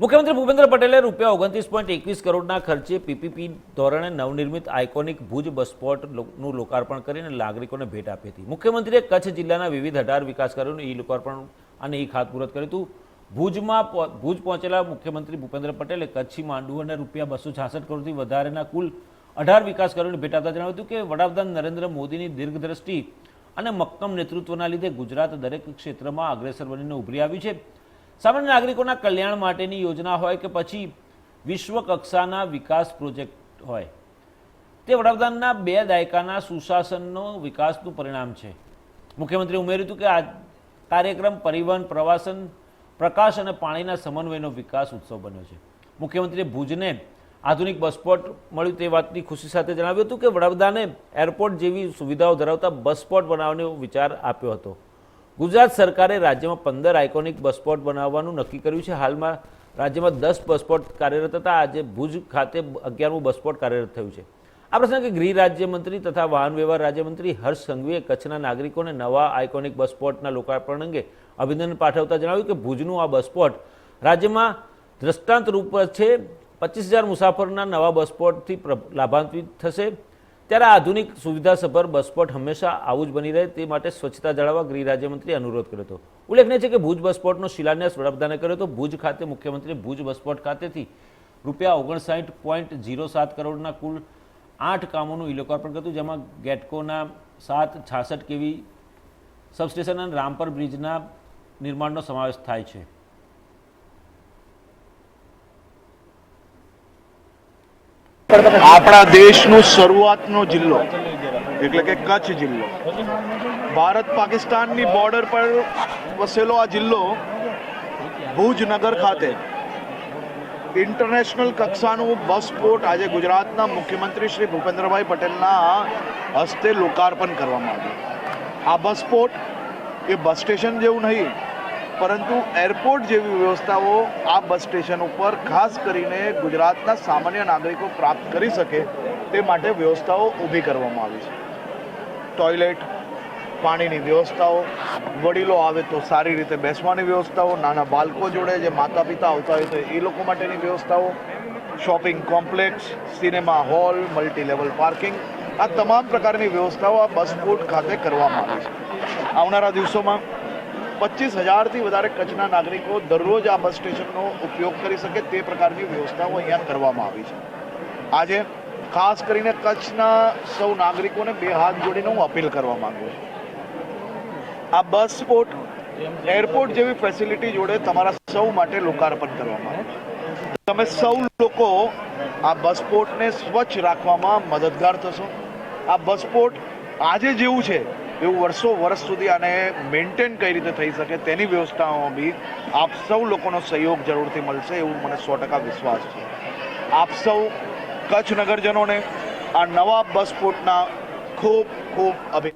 મુખ્યમંત્રી ભૂપેન્દ્ર પટેલે રૂપિયા ઓગણત્રીસ પોઈન્ટ એકવીસ કરોડના ખર્ચે પીપીપી ધોરણે નવનિર્મિત આઇકોનિક ભુજ બસ સ્પોટનું લોકાર્પણ કરીને નાગરિકોને ભેટ આપી હતી. મુખ્યમંત્રીએ કચ્છ જિલ્લાના વિવિધ અઢાર વિકાસ કાર્યોનું ઈ લોકાર્પણ અને ઈ ખાતમુહૂર્ત કર્યું હતું. ભુજમાં ભુજ પહોંચેલા મુખ્યમંત્રી ભૂપેન્દ્ર પટેલે કચ્છી માંડુઓને રૂપિયા બસો છાસઠ કરોડથી વધારેના કુલ અઢાર વિકાસ કાર્યોને ભેટ આપતા જણાવ્યું હતું કે વડાપ્રધાન નરેન્દ્ર મોદીની દીર્ઘદ્રષ્ટિ અને મક્કમ નેતૃત્વના લીધે ગુજરાત દરેક ક્ષેત્રમાં અગ્રેસર બનીને ઉભરી આવ્યું છે. સામાન્ય નાગરિકોના કલ્યાણ માટેની યોજના હોય કે પછી વિશ્વ કક્ષાના વિકાસ પ્રોજેક્ટ હોય. તે વડાપ્રધાનના બે દાયકાના સુશાસનનો વિકાસનું પરિણામ છે. મુખ્યમંત્રીએ ઉમેર્યું હતું કે આ કાર્યક્રમ પરિવહન, પ્રવાસન, પ્રકાશ અને પાણીના સમન્વયનો વિકાસ ઉત્સવ બન્યો છે. મુખ્યમંત્રીએ ભુજને આધુનિક બસપોર્ટ મળ્યું તે વાતની ખુશી સાથે જણાવ્યું હતું કે વડાપ્રધાને એરપોર્ટ જેવી સુવિધાઓ ધરાવતા બસપોર્ટ બનાવવાનો વિચાર આપ્યો હતો. ગુજરાત સરકારે રાજ્યમાં પંદર આઇકોનિક બસ સ્પોટ બનાવવાનું નક્કી કર્યું છે. હાલમાં રાજ્યમાં દસ બસ સ્પોટ કાર્યરત હતા. આજે ભુજ ખાતે અગિયારમું બસ સ્પોટ કાર્યરત થયું છે. આ પ્રસંગે ગૃહ રાજ્યમંત્રી તથા વાહન વ્યવહાર રાજ્યમંત્રી હર્ષ સંઘવીએ કચ્છના નાગરિકોને નવા આઇકોનિક બસ સ્પોટના લોકાર્પણ અંગે અભિનંદન પાઠવતા જણાવ્યું કે ભુજનું આ બસ સ્પોટ રાજ્યમાં દ્રષ્ટાંત રૂપ છે. પચીસ હજાર મુસાફરના નવા બસ સ્પોટથી લાભાન્વિત થશે. ત્યારે આધુનિક સુવિધાસભર બસપોટ હંમેશા આવું જ બની રહે તે માટે સ્વચ્છતા જાળવવા ગૃહ રાજ્યમંત્રીએ અનુરોધ કર્યો હતો. ઉલ્લેખનીય છે કે ભુજ બસપોટનો શિલાન્યાસ વડાપ્રધાને કર્યો હતો. ભુજ ખાતે મુખ્યમંત્રીએ ભુજ બસપોટ ખાતેથી રૂપિયા ઓગણસાઠ પોઈન્ટ જીરો સાત કરોડના કુલ આઠ કામોનું ઈ લોકાર્પણ કર્યું જેમાં ગેટકોના સાત છાસઠ કેવી સબસ્ટેશન અને રામપર બ્રિજના નિર્માણનો સમાવેશ થાય છે. આપણા દેશનું શરૂઆતનો જિલ્લો, એટલે કે કચ્છ જિલ્લો. ભારત પાકિસ્તાનની બોર્ડર પર વસેલો આ જિલ્લો ભુજ નગર ખાતે ઇન્ટરનેશનલ કક્ષાનું બસ પોર્ટ આજે ગુજરાતના મુખ્યમંત્રી શ્રી ભૂપેન્દ્રભાઈ પટેલના હસ્તે લોકાર્પણ કરવામાં આવ્યું. આ બસ પોર્ટ એ બસ સ્ટેશન જેવું નહીં પરંતુ એરપોર્ટ જેવી વ્યવસ્થાઓ આ બસ સ્ટેશન ઉપર ખાસ કરીને ગુજરાતના સામાન્ય નાગરિકો પ્રાપ્ત કરી શકે તે માટે વ્યવસ્થાઓ ઊભી કરવામાં આવી છે. ટોયલેટ પાણીની વ્યવસ્થાઓ, વડીલો આવે તો સારી રીતે બેસવાની વ્યવસ્થાઓ, નાના બાળકો જોડે જે માતા પિતા આવતા હોય તો એ લોકો માટેની વ્યવસ્થાઓ shopping complex cinema hall multi level parking આ તમામ પ્રકારની વ્યવસ્થાઓ આ બસ પોર્ટ ખાતે કરવામાં આવી છે. આવનારા દિવસોમાં પચીસ હજારથી વધારે કચ્છના નાગરિકો દરરોજ આ બસ સ્ટેશનનો ઉપયોગ કરી શકે તે પ્રકારની વ્યવસ્થાઓ અહીંયા કરવામાં આવી છે. આજે ખાસ કરીને કચ્છના સૌ નાગરિકોને બે હાથ જોડીને હું અપીલ કરવા માંગુ છું. આ બસ સ્પોર્ટ એરપોર્ટ જેવી ફેસિલિટી જોડે તમારા સૌ માટે લોકાર્પણ કરવામાં આવે તમે સૌ લોકો આ બસ પોર્ટને સ્વચ્છ રાખવામાં મદદગાર થશો. આ બસ પોર્ટ આજે જેવું છે. એવું વર્ષો વર્ષ સુધી આને મેન્ટેન કઈ રીતે થઈ શકે તેની વ્યવસ્થાઓમાં બી આપ સૌ લોકોનો સહયોગ જરૂરથી મળશે એવું મને સો ટકા વિશ્વાસ છે. આપ સૌ કચ્છ નગરજનોને આ નવા બસ પોર્ટના ખૂબ ખૂબ અભિ